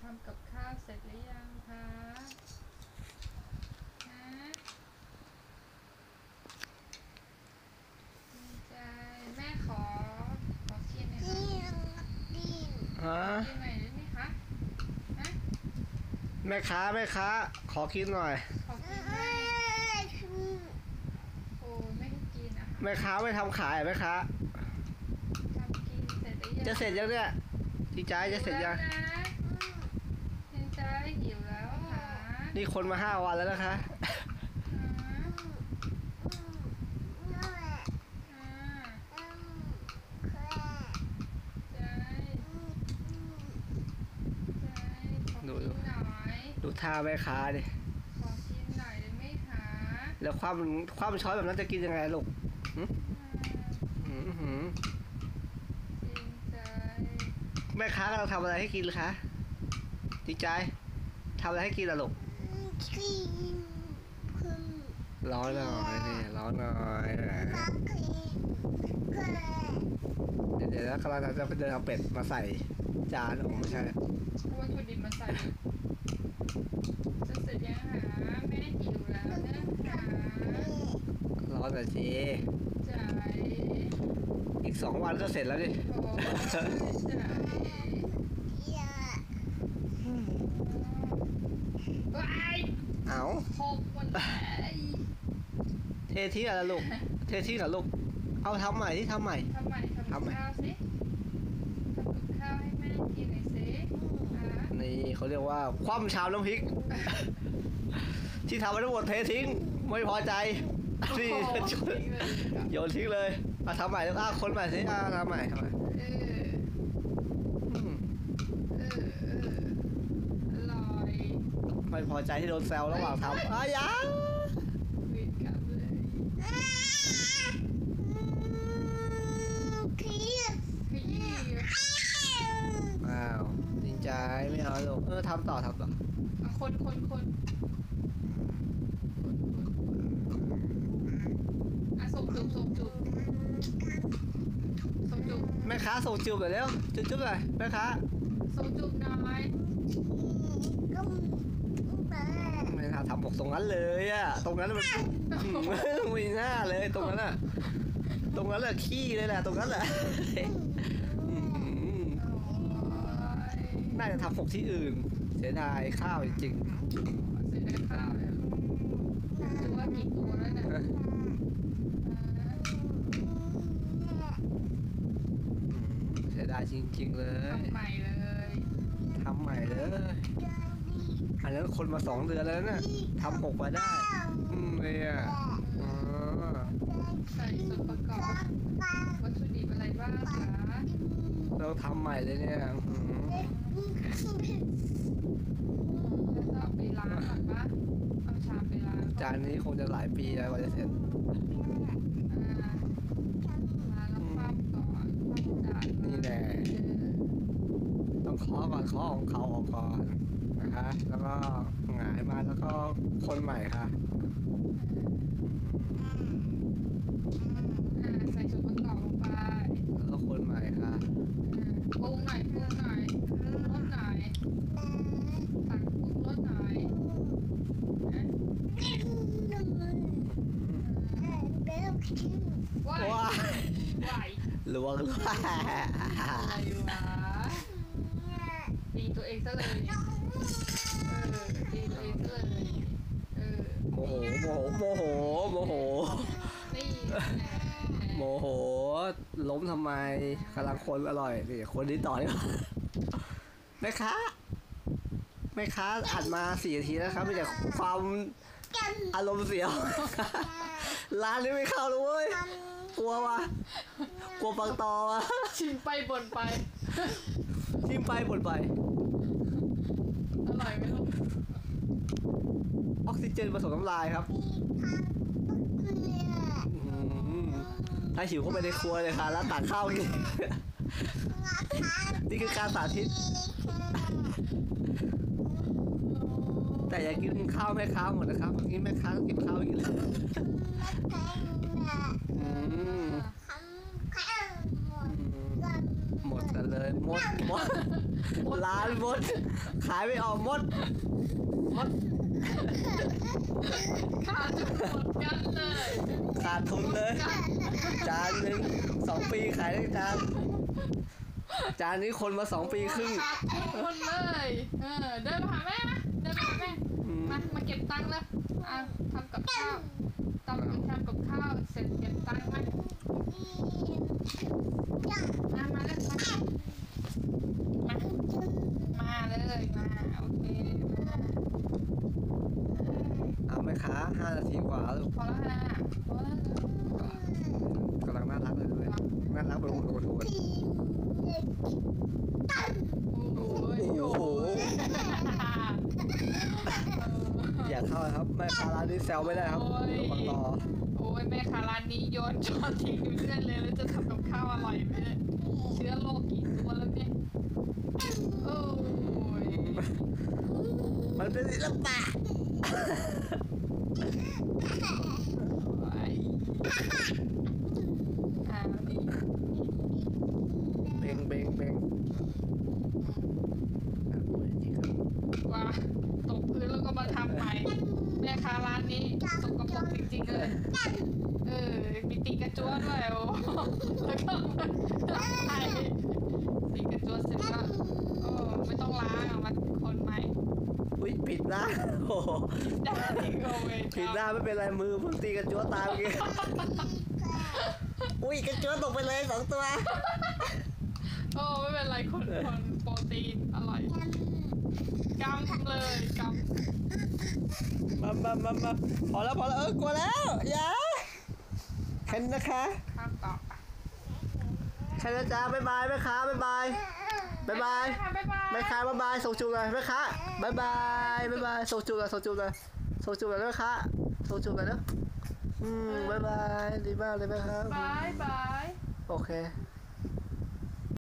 ทำกับข้าวเสร็จหรือยังคะฮะดีใจแม่ขอ ขอกินหน่อยนะฮะกินหน่อยได้ไหมคะฮะแม่ค้าแม่ค้า ขอกินหน่อย ขอกินหน่อยโอ้ไม่ให้กินอะค่ะแม่ค้าไม่ทำขายเหรอแม่ค้าทำกินเสร็จหรือยังจะเสร็จยังเนี่ยดีใจจะเสร็จยังหิวแล้วนะ ดีใจหิวแล้วค่ะนี่คนมาห้าวันแล้วนะคะ อ่าอ่าใจใจขอกินหน่อยดูท่าแม่ค้าดิ ขอกินหน่อยได้ไหมคะแล้วความความช้อยแบบนั้นจะกินยังไงลูกอ่าหืมหืมจริงใจแม่ค้ากำลังทำอะไรให้กินคะดีใจ ทำอะไรให้กินล่ะลูกร้อนหน่อยนี่ร้อนหน่อยเดี๋ยวเดี๋ยวกำลังจะไปเดินเอาเป็ดมาใส่จานโอ้ไม่ใช่วัตถุดิบมาใส่จะเสร็จยังหาแม่หิวแล้วนะคะร้อนหน่อยสิใจอีกสองวันก็เสร็จแล้วดิโอ้ใจว้า เอาหกวันเลยเททิ้งอะไรลูก เททิ้งเหรอลูก เอาทำใหม่ที่ทำใหม่ ทำไมทำกับข้าวสิทำกับข้าวให้แม่กินหน่อยสิอะนี่เขาเรียกว่า คว่ำชามน้ำพริก ที่ทำไปทั้งหมดเททิ้ง ไม่พอใจนี่โอ้โหทิ้งเลยอะโยนทิ้งเลยเอาทำใหม่แล้วอะคนใหม่สิอะทำใหม่ทำใหม่ เออ อืม เออเอออร่อย ไม่พอใจที่โดนแซวระหว่างทำอ้ายังวิดกลับเลยขยี้อ้าวดีใจไม่เอาลูกเออทำต่อทำต่ออะคนคนคนอะส่งจุบส่งจุบส่งจุบแม่ค้าส่งจิบหน่อยเร็วจุ๊บจุ๊บหน่อยแม่ค้าส่งจุบหน่อย ไม่น่าทำบอกตรงนั้นเลยอะตรงนั้นมันไม่น่าเลยตรงนั้นอะตรงนั้นแหละขี้เลยแหละตรงนั้นแหละอืมโอ้ยน่าจะทำหกที่อื่น เสียดายข้าวจริงเสียดายข้าวเลยดูว่ากี่ตัวแล้วเนี่ยๆอ่าเสียดายจริง ๆ เลยทำใหม่เลยทำใหม่เลย อันนั้นคนมาสองเดือนแล้วนะทำหกมาได้อืมเนี่ยอ๋อใส่ส่วนประกอบวัตถุดิบอะไรบ้างคะเราทำใหม่เลยเนี่ยอืมแล้วก็เอาไปล้างก่อนปะเอาชามไปล้างก่อนจานนี้คงจะหลายปีแล้วกว่าจะเสร็จอ่าล้างแล้วคว่ำก่อนคว่ำจานนี่แหละเออ ต้องเคาะก่อนเคาะของเขาออกก่อนนะ คะแล้วก็หงายมาแล้วก็คนใหม่ค่ะ อ่าใส่ส่วนประกอบลงไปแล้วก็คนใหม่ค่ะอ่าปรุงหน่อยปรุงหน่อยปรุงรสหน่อยตักปรุงรสหน่อยนะว้ายว้าว้ายล้วงอะไรวะตีตัวเองซะเลย เนี่ยเออตีตัวยเออโมโหโมโหโมโหโมโหนี่แหละโมโห ล้มทำไมกำลังคนอร่อยนี่คนนี้ต่อดีกว่าแม่ค้าแม่ค้าอัดมาสี่นาทีแล้วครับมีแต่ความอารมณ์เสีย ร้านนี้ไม่เข้าเลยเว้ยกลัววะกลัวปังตอวะชิมไปบ่นไปทิมไปบ่นไป อร่อยไหมลูก ออกซิเจนผสมน้ำลายครับอืมถ้าหิวเข้าไปในครัวเลยค่ะ แล้วตักข้าวกิน นี่คือการสาธิต แต่อย่ากินข้าวแม่ค้าหมดนะครับเมื่อกี้แม่ค้าก็กินข้าวอีกแล้วอืมหมดกันเลยหมดหมดร้านหมด ขายไม่ออกหมดหมด ขาดจนหมดกันเลยขาดทุนเลย จานหนึ่งสองปีขายได้จาน จานนี้คนมาสองปีครึ่งขาดทุนหมดเลย เออ เดินมาหาแม่มาเดินมาหาแม่อืมมา มาเก็บตังค์เลยอะทำกับข้าวทำทำกับข้าว เสร็จเก็บตังค์มาอะมาเลยมา มา มาเลย มา โอเค มา เอาไหมคะห้านาทีกว่าแล้ว พอแล้วนะพอแล้วนะ กำลังน่ารักเลยด้วย น่ารักเป็นโอ้โหโอ้ยโอ้โหอย่าเข้านะครับ ไม่ค้าร้านนี้แซวไม่ได้ครับเดี๋ยวบังรอโอ้ยแม่ค้าร้านนี้โยนช้อนทิ้งอยู่เรื่อยเลยแล้วจะทำกับข้าวอร่อยไหมเนี่ยเชื้อโรคกี่ตัวแล้วเนี่ยโอ้ยมันเป็นศิลปะ โอ้ยอ่านี่ เบงเบงเบงอะโอ้ยจริงครับ ว่าตกพื้นแล้วก็มาทำใหม่แม่ค้าร้า นนี้สกปรกจริงๆเลย เออ มีตีกระจัวด้วยโอ้แล้วก็ไอตีกระจัวเสร็จก็โอ้ไม่ต้องล้างอะมันคนใหม่อุ้ยผิดหน้าโอ้โหได้โอ้ยผิดหน้าไม่เป็นไรมือเพิ่งตีกระจัวตามเมื่อกี้อุ้ยกระจัวตกไปเลยสองตัว โอ้ไม่เป็นไรคนคนโปรตีนอร่อย กำเลยกมามามามาพอแล้วพอแล้วเออกลัวแล้วอย่าแค่นี้นะคะำข้ามต่อไปแค่นี้จ้าบ๊ายบายแม่ค้าบ๊ายบายบ๊ายบายค่ะบ๊ายบายแม่ค้าบ๊ายบายส่งจูบเลยแม่ค้าบ๊ายบายบ๊ายบายส่งจูบเลยส่งจูบเลยส่งจูบเลยแม่ค้าส่งจูบเลยเนอะอืมบ๊ายบายดีมากเลยแม่ค้าบายบาย โอเค